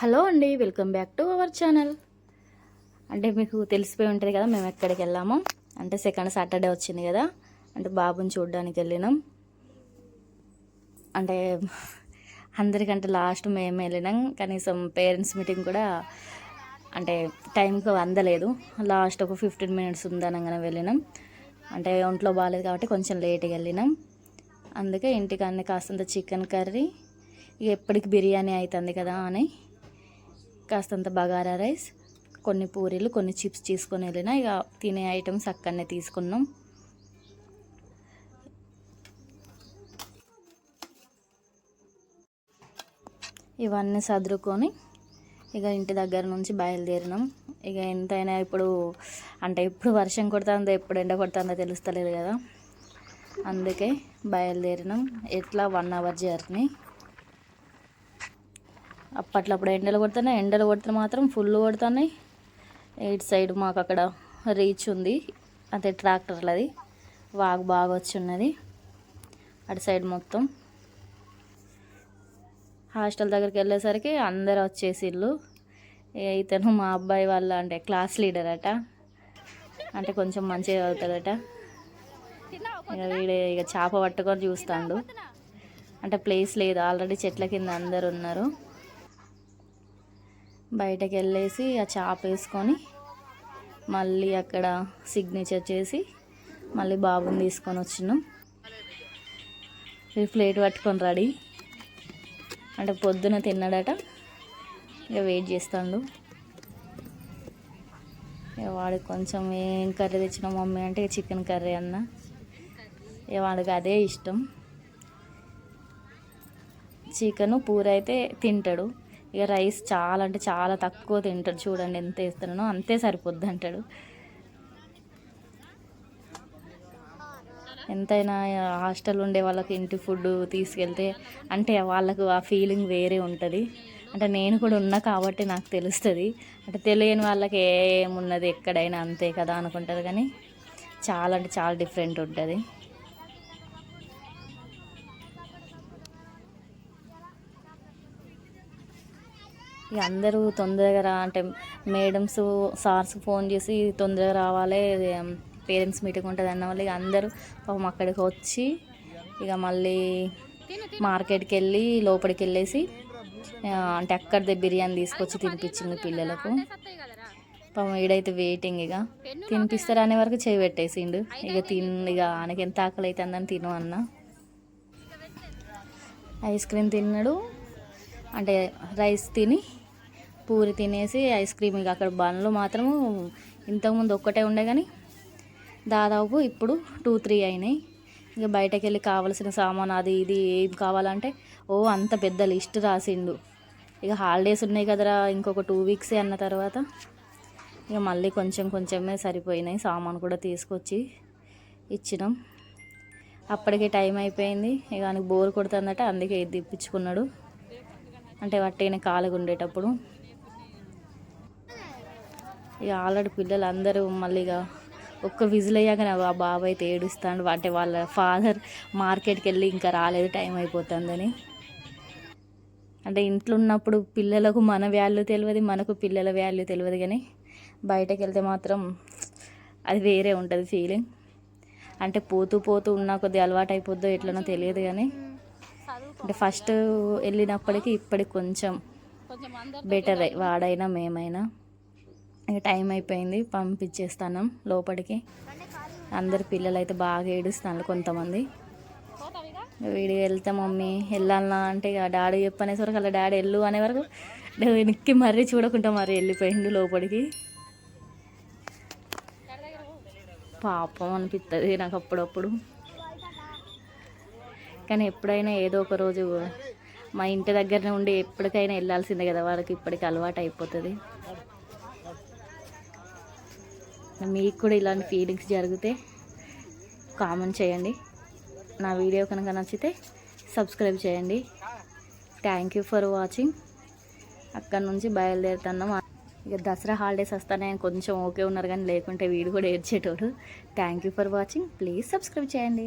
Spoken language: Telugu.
హలో అండి welcome back to our channel. అంటే మీకు తెలిసిపోయి ఉంటుంది కదా మేము ఎక్కడికి వెళ్ళాము? అంటే సెకండ్ సాటర్డే వచ్చింది కదా అంటే బాబుని చూడడానికి వెళ్ళినాం. అంటే అందరికంటే లాస్ట్ మేము వెళ్ళినాం కనీసం పేరెంట్స్ మీటింగ్ కూడా అంటే టైంకి అందలేదు. లాస్ట్ ఒక ఫిఫ్టీన్ మినిట్స్ ఉందనగానే వెళ్ళినాం. అంటే ఒంట్లో బాగాలేదు కాబట్టి కొంచెం లేట్గా వెళ్ళినాం. అందుకే ఇంటికి అన్ని కాస్తంత చికెన్ కర్రీ ఇక ఎప్పటికి బిర్యానీ అవుతుంది కదా అని కాస్తంత బగారా రైస్ కొన్ని పూరీలు కొన్ని చిప్స్ తీసుకొని వెళ్ళిన ఇక తినే ఐటమ్స్ అక్కడనే తీసుకున్నాం. ఇవన్నీ సదురుకొని ఇక ఇంటి దగ్గర నుంచి బయలుదేరినాం. ఇక ఎంతైనా ఇప్పుడు అంటే ఎప్పుడు వర్షం కొడుతుందో ఎప్పుడు ఎండ కొడుతుందో తెలుస్తలేదు కదా. అందుకే బయలుదేరినాం. ఎట్లా వన్ అవర్ జర్నీ అప్పట్లో అప్పుడు ఎండలు కొడుతున్నాయి. ఎండలు కొడితే మాత్రం ఫుల్ కొడుతున్నాయి. ఇటు సైడ్ మాకు అక్కడ రీచ్ ఉంది. అదే ట్రాక్టర్లది. వాగు బాగా వచ్చి ఉన్నది. అటు సైడ్ మొత్తం. హాస్టల్ దగ్గరికి వెళ్ళేసరికి అందరు వచ్చేసిళ్ళు. ఇతను మా అబ్బాయి వాళ్ళ అంటే క్లాస్ లీడర్ అట. అంటే కొంచెం మంచిగా చదువుతాడట. ఇక వీడే ఇక చేప పట్టుకొని చూస్తాడు. అంటే ప్లేస్ లేదు. ఆల్రెడీ చెట్ల కింద అందరు ఉన్నారు. బయటకు వెళ్ళేసి ఆ చాప వేసుకొని మళ్ళీ అక్కడ సిగ్నేచర్ చేసి మళ్ళీ బాబుని తీసుకొని వచ్చినాం. ప్లేట్ పట్టుకొని రెడీ. అంటే పొద్దున తిన్నాడట. ఇక వెయిట్ చేస్తాడు. ఇక వాడికి కొంచెం ఏం కర్రీ తెచ్చిన మమ్మీ అంటే చికెన్ కర్రీ అన్న. ఇక వాడికి అదే ఇష్టం. చికెను పూర అయితే తింటాడు. ఇక రైస్ చాలా అంటే చాలా తక్కువ తింటాడు. చూడండి ఎంత వేస్తున్నానో అంతే సరిపోద్ది అంటాడు. ఎంతైనా హాస్టల్ ఉండే వాళ్ళకి ఇంటి ఫుడ్ తీసుకెళ్తే అంటే వాళ్ళకు ఆ ఫీలింగ్ వేరే ఉంటుంది. అంటే నేను కూడా ఉన్నా కాబట్టి నాకు తెలుస్తుంది. అంటే తెలియని వాళ్ళకి ఏమున్నది ఎక్కడైనా అంతే కదా అనుకుంటారు. కానీ చాలా అంటే చాలా డిఫరెంట్ ఉంటుంది. ఇక అందరూ తొందరగా రా అంటే మేడమ్స్ సార్స్ ఫోన్ చేసి తొందరగా రావాలి పేరెంట్స్ మీటింగ్ ఉంటుంది అన్న వాళ్ళు ఇక అందరూ పాపం అక్కడికి వచ్చి ఇక మళ్ళీ మార్కెట్కి వెళ్ళి లోపలికి వెళ్ళేసి అంటే అక్కడిదే బిర్యానీ తీసుకొచ్చి తినిపించింది పిల్లలకు. పాపం ఈడైతే వెయిటింగ్ ఇక తినిపిస్తారు అనే వరకు చేయి పెట్టేసిండు. ఇక తిన్ ఇక ఆయనకి ఎంత ఆకలి అవుతుందని తిను అన్న. ఐస్ క్రీమ్ తిన్నాడు. అంటే రైస్ తిని పూరి తినేసి ఐస్ క్రీమ్ ఇక అక్కడ బండ్లు మాత్రము ఇంతకుముందు ఒక్కటే ఉండే కానీ దాదాపు ఇప్పుడు టూ త్రీ అయినాయి. ఇక బయటకు వెళ్ళి కావాల్సిన సామాన్ అది ఇది ఏం కావాలంటే ఓ అంత పెద్ద లిస్ట్ రాసిండు. ఇక హాలిడేస్ ఉన్నాయి కదరా ఇంకొక టూ వీక్స్ అన్న తర్వాత ఇక మళ్ళీ కొంచెం కొంచెమే సరిపోయినాయి సామాన్ కూడా తీసుకొచ్చి ఇచ్చినాం. అప్పటికే టైం అయిపోయింది. ఇక ఆయనకు బోర్ కొడుతుందట అందుకే ఇది తిప్పించుకున్నాడు. అంటే వట్టైన కాలుగా ఉండేటప్పుడు. ఇక ఆల్రెడీ పిల్లలు అందరూ మళ్ళీ ఇక ఒక్క విజిల్ అయ్యాక ఆ బాబు అయితే ఏడుస్తాడు. అంటే వాళ్ళ ఫాదర్ మార్కెట్కి వెళ్ళి ఇంకా రాలేదు టైం అయిపోతుందని. అంటే ఇంట్లో ఉన్నప్పుడు పిల్లలకు మన వాల్యూ తెలియదు మనకు పిల్లల వాల్యూ తెలియదు కానీ బయటకు వెళ్తే మాత్రం అది వేరే ఉంటుంది ఫీలింగ్ అంటే పోతూ పోతూ ఉన్నా కొద్ది అలవాటు అయిపోద్దో ఎట్లనో తెలియదు కానీ అంటే ఫస్ట్ వెళ్ళినప్పటికీ ఇప్పటికి కొంచెం బెటర్ వాడైనా మేమైనా. ఇక టైం అయిపోయింది పంపించేస్తాను లోపలికి. అందరు పిల్లలు అయితే బాగా ఏడుస్తాను కొంతమంది. వీడి వెళ్తే మమ్మీ వెళ్ళాలన్నా అంటే ఇక డాడీ చెప్పనేసరికి అలా డాడీ వెళ్ళు అనే వరకు వెనక్కి మరీ చూడకుండా మరీ వెళ్ళిపోయిండు లోపలికి. పాపం అనిపిస్తుంది నాకు అప్పుడప్పుడు. కానీ ఎప్పుడైనా ఏదో ఒక రోజు మా ఇంటి దగ్గరనే ఉండి ఎప్పటికైనా వెళ్ళాల్సిందే కదా వాళ్ళకి ఇప్పటికి అలవాటు అయిపోతుంది. మీకు కూడా ఇలాంటి ఫీలింగ్స్ జరిగితే కామెంట్ చేయండి. నా వీడియో కనుక నచ్చితే సబ్స్క్రైబ్ చేయండి. థ్యాంక్ యూ ఫర్ వాచింగ్ అక్కడ నుంచి బయలుదేరుతున్నాం. ఇక దసరా హాలిడేస్ వస్తానే కొంచెం ఓకే ఉన్నారు కానీ లేకుంటే వీడు కూడా ఏడ్చేటోడు. Thank you for watching please subscribe చేయండి.